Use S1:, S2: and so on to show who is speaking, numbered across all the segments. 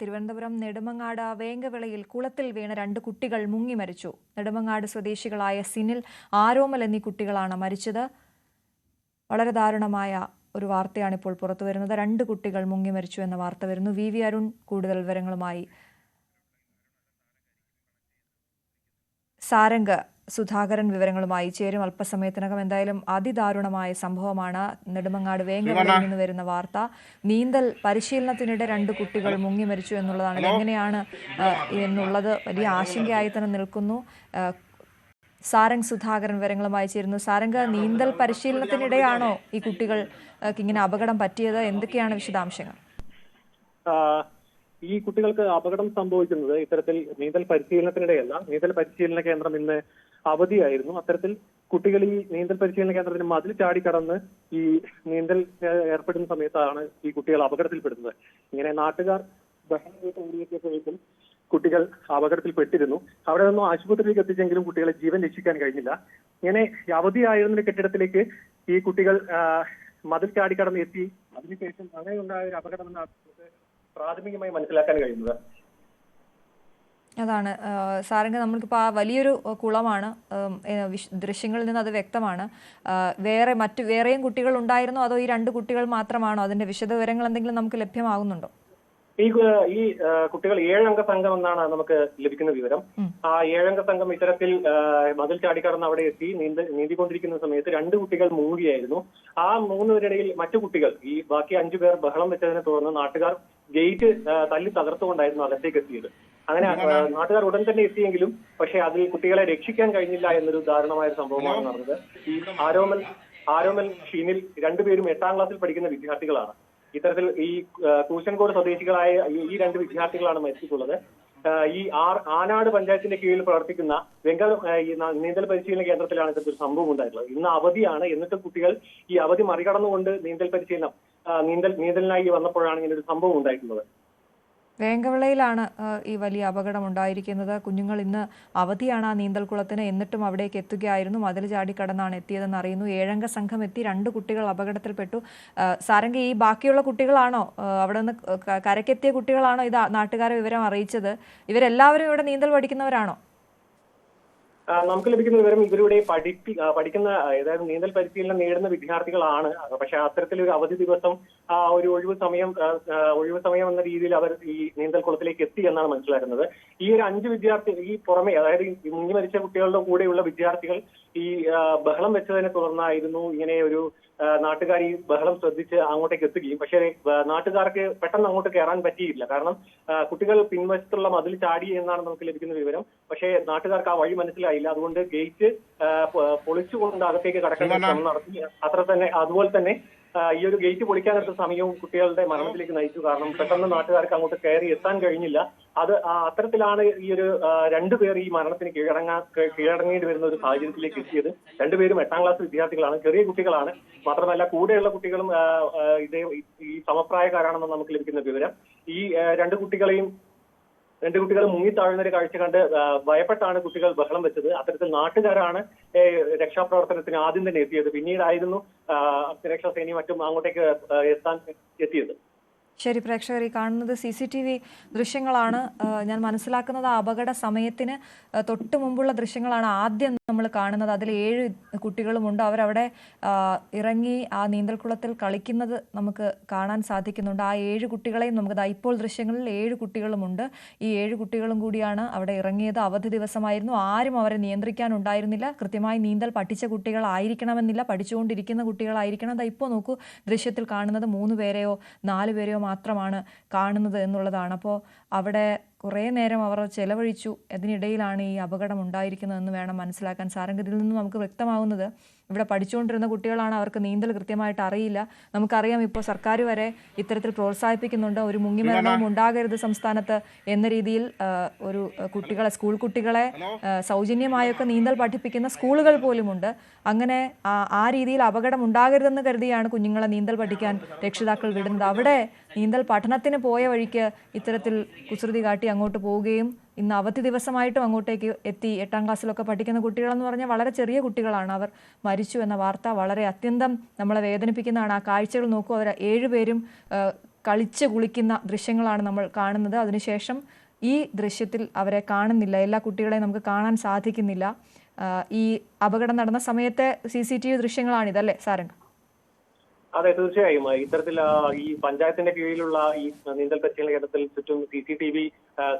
S1: തിരുവനന്തപുരം നെടുമങ്ങാട് വേങ്കവിളയിൽ കുളത്തിൽ വീണ രണ്ട് കുട്ടികൾ മുങ്ങി മരിച്ചു. നെടുമങ്ങാട് സ്വദേശികളായ സിനിൽ ആരോമൽ എന്നീ കുട്ടികളാണ് മരിച്ചത്. വളരെ ദാരുണമായ ഒരു വാർത്തയാണ് ഇപ്പോൾ പുറത്തു വരുന്നത് രണ്ട് കുട്ടികൾ മുങ്ങി മരിച്ചു എന്ന വാർത്ത വരുന്നു. വി വി അരുൺ കൂടുതൽ വിവരങ്ങളുമായി സാരംഗ് സുധാകരൻ വിവരങ്ങളുമായി ചേരും. അല്പസമയത്തിനകം എന്തായാലും അതിദാരുണമായ സംഭവമാണ് നെടുമങ്ങാട് വേങ്ങരയിൽ നിന്ന് വരുന്ന വാർത്ത. നീന്തൽ പരിശീലനത്തിനിടെ രണ്ട് കുട്ടികൾ മുങ്ങി മരിച്ചു എന്നുള്ളതാണ്. എങ്ങനെയാണ് എന്നുള്ളത് വലിയ ആശങ്കയായി തന്നെ നിൽക്കുന്നു സാരംഗ് സുധാകരൻ വിവരങ്ങളുമായി ചേരുന്നു. സാരംഗ് നീന്തൽ പരിശീലനത്തിനിടെയാണോ ഈ കുട്ടികൾക്ക് ഇങ്ങനെ അപകടം പറ്റിയത്? എന്തൊക്കെയാണ് വിശദാംശങ്ങൾ?
S2: ഈ കുട്ടികൾക്ക് അപകടം സംഭവിക്കുന്നത് ഇത്തരത്തിൽ നീന്തൽ പരിശീലനത്തിനിടെയല്ല. നീന്തൽ പരിശീലന കേന്ദ്രം ഇന്ന് അവധിയായിരുന്നു. അത്തരത്തിൽ കുട്ടികൾ ഈ നീന്തൽ പരിശീലന കേന്ദ്രത്തിന് മതിൽ ചാടിക്കടന്ന് ഈ നീന്തൽ ഏർപ്പെടുന്ന സമയത്താണ് ഈ കുട്ടികൾ അപകടത്തിൽപ്പെടുന്നത്. ഇങ്ങനെ നാട്ടുകാർ ഓടിയെത്തിയപ്പോഴേക്കും കുട്ടികൾ അപകടത്തിൽപ്പെട്ടിരുന്നു. അവിടെ നിന്നും ആശുപത്രിയിലേക്ക് എത്തിച്ചെങ്കിലും കുട്ടികളെ ജീവൻ രക്ഷിക്കാൻ കഴിഞ്ഞില്ല. ഇങ്ങനെ അവധിയായിരുന്ന കെട്ടിടത്തിലേക്ക് ഈ കുട്ടികൾ മതിൽ ചാടിക്കടന്ന് എത്തി. അതിനുശേഷം അങ്ങനെ ഉണ്ടായ ഒരു അപകടം പ്രാഥമികമായി മനസ്സിലാക്കാൻ കഴിയുന്നത്?
S1: അതാണ്. സാറിന് നമ്മൾക്കിപ്പോൾ ആ വലിയൊരു കുളമാണ് ദൃശ്യങ്ങളിൽ നിന്ന് അത് വ്യക്തമാണ്. വേറെ മറ്റു വേറെയും കുട്ടികൾ ഉണ്ടായിരുന്നോ? അതോ ഈ രണ്ട് കുട്ടികൾ മാത്രമാണോ? അതിന്റെ വിശദവിവരങ്ങൾ എന്തെങ്കിലും നമുക്ക് ലഭ്യമാകുന്നുണ്ടോ?
S2: ഈ ഈ കുട്ടികൾ ഏഴംഗ സംഘം എന്നാണ് നമുക്ക് ലഭിക്കുന്ന വിവരം. ആ ഏഴംഗ സംഘം ഇത്തരത്തിൽ മതിൽ ചാടിക്കടന്ന് അവിടെ എത്തി നീന്ത നീന്തിക്കൊണ്ടിരിക്കുന്ന സമയത്ത് രണ്ട് കുട്ടികൾ മുങ്ങുകയായിരുന്നു. ആ മൂന്ന് മറ്റു കുട്ടികൾ ഈ ബാക്കി അഞ്ചു പേർ ബഹളം വെച്ചതിനെ തുടർന്ന് നാട്ടുകാർ ഗേറ്റ് തല്ലി തകർത്തുകൊണ്ടായിരുന്നു അകത്തേക്ക് എത്തിയത്. അങ്ങനെ നാട്ടുകാർ ഉടൻ തന്നെ എത്തിയെങ്കിലും പക്ഷേ അതിൽ കുട്ടികളെ രക്ഷിക്കാൻ കഴിഞ്ഞില്ല എന്നൊരു ദാരുണമായ സംഭവമാണ് നടന്നത്. ഈ ആരോമൽ ആരോമൽ ഷീനിൽ രണ്ടുപേരും എട്ടാം ക്ലാസ്സിൽ പഠിക്കുന്ന വിദ്യാർത്ഥികളാണ്. ഇത്തരത്തിൽ ഈ കൂശൻകോട് സ്വദേശികളായ ഈ- രണ്ട് വിദ്യാർത്ഥികളാണ് മരിച്ചിട്ടുള്ളത്. ഈ ആർ ആനാട് പഞ്ചായത്തിന്റെ കീഴിൽ പ്രവർത്തിക്കുന്ന വെങ്കൽ നീന്തൽ പരിശീലന കേന്ദ്രത്തിലാണ് ഇത്തരത്തിൽ ഒരു സംഭവം ഉണ്ടായിട്ടുള്ളത്. ഇന്ന് അവധിയാണ്. എന്നിട്ട് കുട്ടികൾ ഈ അവധി മറികടന്നുകൊണ്ട് നീന്തൽ പരിശീലനം നീന്തൽ നീന്തലിനായി വന്നപ്പോഴാണ് ഇങ്ങനെ ഒരു സംഭവം ഉണ്ടായിട്ടുള്ളത്.
S1: വേങ്കവിളയിലാണ് ഈ വലിയ അപകടം ഉണ്ടായിരിക്കുന്നത്. കുഞ്ഞുങ്ങൾ ഇന്ന് അവധിയാണ് ആ നീന്തൽക്കുളത്തിന് എന്നിട്ടും അവിടേക്ക് എത്തുകയായിരുന്നു. മതിൽ ചാടി കടന്നാണ് എത്തിയതെന്ന് അറിയുന്നു. ഏഴംഗ സംഘം എത്തി രണ്ട് കുട്ടികൾ അപകടത്തിൽപ്പെട്ടു. സാരംഗി ഈ ബാക്കിയുള്ള കുട്ടികളാണോ? അവിടെ നിന്ന് കരക്കെത്തിയ കുട്ടികളാണോ? ഇത് നാട്ടുകാരെ വിവരം അറിയിച്ചത്. ഇവരെല്ലാവരും ഇവിടെ നീന്തൽ പഠിക്കുന്നവരാണോ?
S2: നമുക്ക് ലഭിക്കുന്ന വിവരം ഇവരുടെ പഠിപ്പി പഠിക്കുന്ന അതായത് നീന്തൽ പരിശീലനം നേടുന്ന വിദ്യാർത്ഥികളാണ്. പക്ഷെ അത്തരത്തിലൊരു അവധി ദിവസം ആ ഒരു ഒഴിവ് സമയം ഒഴിവ് സമയം എന്ന രീതിയിൽ അവർ ഈ നീന്തൽ കുളത്തിലേക്ക് എത്തി എന്നാണ് മനസ്സിലാക്കുന്നത് ഈ ഒരു അഞ്ച് വിദ്യാർത്ഥി ഈ പുറമെ അതായത് മുങ്ങി മരിച്ച കുട്ടികളുടെ കൂടെയുള്ള വിദ്യാർത്ഥികൾ ഈ ബഹളം വെച്ചതിനെ തുടർന്നായിരുന്നു ഇങ്ങനെ ഒരു നാട്ടുകാർ ഈ ബഹളം ശ്രദ്ധിച്ച് അങ്ങോട്ടേക്ക് എത്തുകയും. പക്ഷേ നാട്ടുകാർക്ക് പെട്ടെന്ന് അങ്ങോട്ട് കയറാൻ പറ്റിയില്ല. കാരണം കുട്ടികൾ പിൻവശത്തുള്ള മതിൽ ചാടി എന്നാണ് നമുക്ക് ലഭിക്കുന്ന വിവരം. പക്ഷേ നാട്ടുകാർക്ക് ആ വഴി മനസ്സിലായില്ല. അതുകൊണ്ട് ഗേറ്റ് പൊളിച്ചുകൊണ്ട് അകത്തേക്ക് കടക്കാൻ ശ്രമം നടത്തി. അത്ര തന്നെ അതുപോലെ തന്നെ ഈ ഒരു ഗേറ്റ് പൊളിക്കാനെടുത്ത സമയവും കുട്ടികളുടെ മരണത്തിലേക്ക് നയിച്ചു. കാരണം പെട്ടെന്ന് നാട്ടുകാർക്ക് അങ്ങോട്ട് കയറി എത്താൻ കഴിഞ്ഞില്ല. അത് അത്തരത്തിലാണ് ഈ ഒരു രണ്ടു പേർ ഈ മരണത്തിന് കീഴടങ്ങാ കീഴടങ്ങേണ്ടി വരുന്ന ഒരു സാഹചര്യത്തിലേക്ക് എത്തിയത്. രണ്ടുപേരും എട്ടാം ക്ലാസ് വിദ്യാർത്ഥികളാണ്. ചെറിയ കുട്ടികളാണ്. മാത്രമല്ല കൂടെയുള്ള കുട്ടികളും ഇതേ ഈ സമപ്രായക്കാരാണെന്ന് നമുക്ക് ലഭിക്കുന്ന വിവരം. ഈ രണ്ട് കുട്ടികളെയും രണ്ട് കുട്ടികൾ മുങ്ങി താഴുന്ന ഒരു കാഴ്ച കണ്ട് ഭയപ്പെട്ടാണ് കുട്ടികൾ ബഹളം വെച്ചത്. അത്തരത്തിൽ നാട്ടുകാരാണ് രക്ഷാപ്രവർത്തനത്തിന് ആദ്യം തന്നെ എത്തിയത്. പിന്നീടായിരുന്നു രക്ഷാസേനയും മറ്റും അങ്ങോട്ടേക്ക് എത്താൻ എത്തിയത്.
S1: ശരി പ്രേക്ഷകർ ഈ കാണുന്നത് സി സി ടി വി ദൃശ്യങ്ങളാണ്. ഞാൻ മനസ്സിലാക്കുന്നത് ആ അപകട സമയത്തിന് തൊട്ട് മുമ്പുള്ള ദൃശ്യങ്ങളാണ് ആദ്യം നമ്മൾ കാണുന്നത്. അതിൽ ഏഴ് കുട്ടികളുമുണ്ട്. അവരവിടെ ഇറങ്ങി ആ നീന്തൽക്കുളത്തിൽ കളിക്കുന്നത് നമുക്ക് കാണാൻ സാധിക്കുന്നുണ്ട്. ആ ഏഴ് കുട്ടികളെയും നമുക്ക് ഇപ്പോൾ ദൃശ്യങ്ങളിൽ ഏഴ് കുട്ടികളുമുണ്ട്. ഈ ഏഴ് കുട്ടികളും കൂടിയാണ് അവിടെ ഇറങ്ങിയത്. അവധി ദിവസമായിരുന്നു. ആരും അവരെ നിയന്ത്രിക്കാനുണ്ടായിരുന്നില്ല കൃത്യമായി നീന്തൽ പഠിച്ച കുട്ടികളായിരിക്കണമെന്നില്ല. പഠിച്ചുകൊണ്ടിരിക്കുന്ന കുട്ടികളായിരിക്കണം. അതാ ഇപ്പോൾ നോക്കൂ ദൃശ്യത്തിൽ കാണുന്നത് മൂന്ന് പേരെയോ നാല് പേരെയോ മാത്രമാണ് കാണുന്നത് എന്നുള്ളതാണ്. അപ്പോൾ അവിടെ കുറേ നേരം അവർ ചെലവഴിച്ചു. അതിനിടയിലാണ് ഈ അപകടം ഉണ്ടായിരിക്കുന്നതെന്ന് വേണം മനസ്സിലാക്കാൻ. സാരംഗതിയിൽ നിന്ന് നമുക്ക് വ്യക്തമാവുന്നത് ഇവിടെ പഠിച്ചുകൊണ്ടിരുന്ന കുട്ടികളാണ് അവർക്ക് നീന്തൽ കൃത്യമായിട്ട് അറിയില്ല. നമുക്കറിയാം ഇപ്പോൾ സർക്കാർ വരെ ഇത്തരത്തിൽ പ്രോത്സാഹിപ്പിക്കുന്നുണ്ട്. ഒരു മുങ്ങിമരണവും ഉണ്ടാകരുത് സംസ്ഥാനത്ത് എന്ന രീതിയിൽ ഒരു കുട്ടികളെ സ്കൂൾ കുട്ടികളെ സൗജന്യമായൊക്കെ നീന്തൽ പഠിപ്പിക്കുന്ന സ്കൂളുകൾ പോലുമുണ്ട്. അങ്ങനെ ആ രീതിയിൽ അപകടം ഉണ്ടാകരുതെന്ന് കരുതിയാണ് കുഞ്ഞുങ്ങളെ നീന്തൽ പഠിക്കാൻ രക്ഷിതാക്കൾ വിടുന്നത്. അവിടെ നീന്തൽ പഠനത്തിന് പോയ വഴിക്ക് ഇത്തരത്തിൽ കുസൃതി കാട്ടി അങ്ങോട്ട് പോവുകയും ഇന്ന് അവധി ദിവസമായിട്ടും അങ്ങോട്ടേക്ക് എത്തി എട്ടാം ക്ലാസ്സിലൊക്കെ പഠിക്കുന്ന കുട്ടികളെന്ന് പറഞ്ഞാൽ വളരെ ചെറിയ കുട്ടികളാണ്. അവർ മരിച്ചു എന്ന വാർത്ത വളരെ അത്യന്തം നമ്മളെ വേദനിപ്പിക്കുന്നതാണ്. ആ കാഴ്ചകൾ നോക്കൂ അവർ ഏഴുപേരും കളിച്ച് കുളിക്കുന്ന ദൃശ്യങ്ങളാണ് നമ്മൾ കാണുന്നത്. അതിനുശേഷം ഈ ദൃശ്യത്തിൽ അവരെ കാണുന്നില്ല. എല്ലാ കുട്ടികളെയും നമുക്ക് കാണാൻ സാധിക്കുന്നില്ല. ഈ അപകടം നടന്ന സമയത്തെ സി സി ടി വി ദൃശ്യങ്ങളാണിതല്ലേ സാരംഗ്?
S2: അതെ തീർച്ചയായും. ഇത്തരത്തിൽ ഈ പഞ്ചായത്തിന്റെ കീഴിലുള്ള ഈ നീന്തൽ പരിശീലന കേന്ദ്രത്തിൽ ചുറ്റും സി സി ടി വി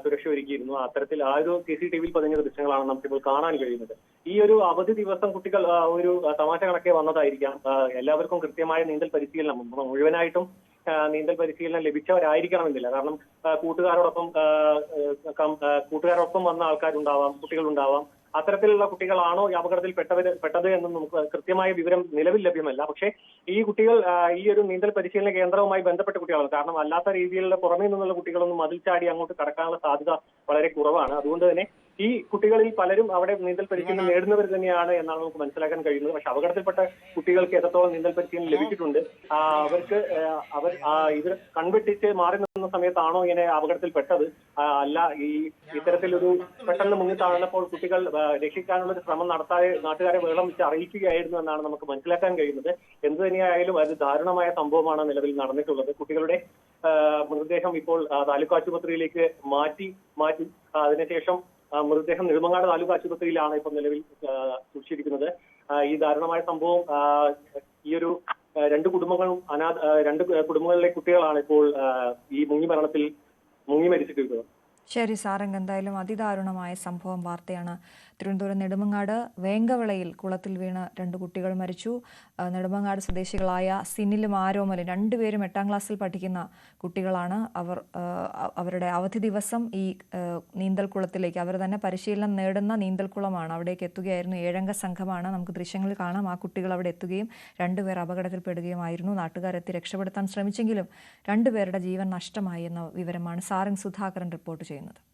S2: സുരക്ഷ ഒരുക്കിയിരുന്നു. അത്തരത്തിൽ ആ ഒരു സി സി ടി വിയിൽ പതിഞ്ഞ ദൃശ്യങ്ങളാണ് നമുക്കിപ്പോൾ കാണാൻ കഴിയുന്നത്. ഈ ഒരു അവധി ദിവസം കുട്ടികൾ ഒരു തമാശ കണക്കെ വന്നതായിരിക്കാം. എല്ലാവർക്കും കൃത്യമായ നീന്തൽ പരിശീലനം മുഴുവനായിട്ടും നീന്തൽ പരിശീലനം ലഭിച്ചവരായിരിക്കണമെന്നില്ല. കാരണം കൂട്ടുകാരോടൊപ്പം കൂട്ടുകാരോടൊപ്പം വന്ന ആൾക്കാരുണ്ടാവാം കുട്ടികളുണ്ടാവാം. അത്തരത്തിലുള്ള കുട്ടികളാണോ ഈ അപകടത്തിൽ പെട്ടവര് പെട്ടത് എന്ന് നമുക്ക് കൃത്യമായ വിവരം നിലവിൽ ലഭ്യമല്ല. പക്ഷേ ഈ കുട്ടികൾ ഈ ഒരു നീന്തൽ പരിശീലന കേന്ദ്രവുമായി ബന്ധപ്പെട്ട കുട്ടികളാണ്. കാരണം അല്ലാത്ത രീതിയിലുള്ള പുറമേ നിന്നുള്ള കുട്ടികളൊന്നും മതിൽ ചാടി അങ്ങോട്ട് കടക്കാനുള്ള സാധ്യത വളരെ കുറവാണ്. അതുകൊണ്ട് തന്നെ ഈ കുട്ടികളിൽ പലരും അവിടെ നീന്തൽ പരിശീലനം നേടുന്നവർ തന്നെയാണ് എന്നാണ് നമുക്ക് മനസ്സിലാക്കാൻ കഴിയുന്നത്. പക്ഷെ അപകടത്തിൽപ്പെട്ട കുട്ടികൾക്ക് എത്രത്തോളം നീന്തൽ പരിശീലനം ലഭിച്ചിട്ടുണ്ട് അവർക്ക് അവർ ഇവർ കൺവെട്ടിച്ച് മാറി നിന്ന സമയത്താണോ ഇങ്ങനെ അപകടത്തിൽപ്പെട്ടത്? പെട്ടത് അല്ല ഈ ഇത്തരത്തിലൊരു പെട്ടെന്ന് മുങ്ങി താഴ്ന്നപ്പോൾ കുട്ടികൾ രക്ഷിക്കാനുള്ള ഒരു ശ്രമം നടത്താതെ നാട്ടുകാരെ വെള്ളം വെച്ച് അറിയിക്കുകയായിരുന്നു എന്നാണ് നമുക്ക് മനസ്സിലാക്കാൻ കഴിയുന്നത്. എന്ത് തന്നെയായാലും അത് ദാരുണമായ സംഭവമാണ് നിലവിൽ നടന്നിട്ടുള്ളത്. കുട്ടികളുടെ മൃതദേഹം ഇപ്പോൾ താലൂക്ക് ആശുപത്രിയിലേക്ക് മാറ്റി മാറ്റി. അതിനുശേഷം മൃതദേഹം നെടുമങ്ങാട് താലൂക്ക് ആശുപത്രിയിലാണ് ഇപ്പോൾ നിലവിൽ സൂക്ഷിച്ചിരിക്കുന്നത്. ഈ ദാരുണമായ സംഭവം ഈ ഒരു രണ്ട് കുടുംബങ്ങളും അനാഥ രണ്ട് കുടുംബങ്ങളിലെ കുട്ടികളാണ് ഇപ്പോൾ ഈ മുങ്ങി മരണത്തിൽ മുങ്ങി മരിച്ചിട്ടിരിക്കുന്നത്.
S1: ശരി സാരംഗ് എന്തായാലും അതിദാരുണമായ സംഭവം വാർത്തയാണ് തിരുവനന്തപുരം നെടുമങ്ങാട് വേങ്കവിളയിൽ കുളത്തിൽ വീണ് രണ്ട് കുട്ടികൾ മരിച്ചു. നെടുമങ്ങാട് സ്വദേശികളായ സിനിലും ആരോമലും രണ്ടുപേരും എട്ടാം ക്ലാസ്സിൽ പഠിക്കുന്ന കുട്ടികളാണ്. അവർ അവരുടെ അവധി ദിവസം ഈ നീന്തൽക്കുളത്തിലേക്ക് അവർ തന്നെ പരിശീലനം നേടുന്ന നീന്തൽക്കുളമാണ് അവിടേക്ക് എത്തുകയായിരുന്നു ഏഴംഗ സംഘമാണ്. നമുക്ക് ദൃശ്യങ്ങളിൽ കാണാം. ആ കുട്ടികൾ അവിടെ എത്തുകയും രണ്ടുപേർ അപകടത്തിൽപ്പെടുകയുമായിരുന്നു. നാട്ടുകാരെത്തി രക്ഷപ്പെടുത്താൻ ശ്രമിച്ചെങ്കിലും രണ്ടുപേരുടെ ജീവൻ നഷ്ടമായി എന്ന വിവരമാണ് സാറിൻ സുധാകരൻ റിപ്പോർട്ട് ചെയ്യുന്നത്.